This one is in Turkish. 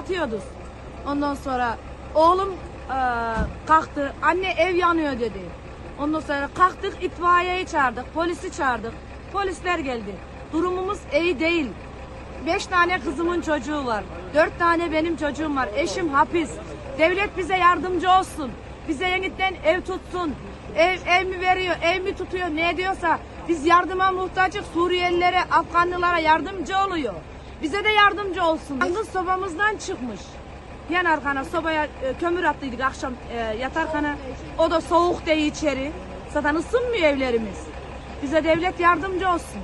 yatıyoruz. Ondan sonra oğlum e, kalktı. Anne ev yanıyor dedi. Ondan sonra kalktık itfaiyeyi çağırdık. Polisi çağırdık. Polisler geldi. Durumumuz iyi değil. Beş tane kızımın çocuğu var. Dört tane benim çocuğum var. Eşim hapis. Devlet bize yardımcı olsun. Bize yeniden ev tutsun. Ev, ev mi veriyor, ev mi tutuyor, ne diyorsa biz yardıma muhtacız. Suriyelilere, Afganlılara yardımcı oluyor. Bize de yardımcı olsun. Yangın sobamızdan çıkmış. Yan arkana sobaya e, kömür attıydık akşam e, yatarkana. O da soğuk değil içeri. Zaten ısınmıyor evlerimiz. Bize devlet yardımcı olsun.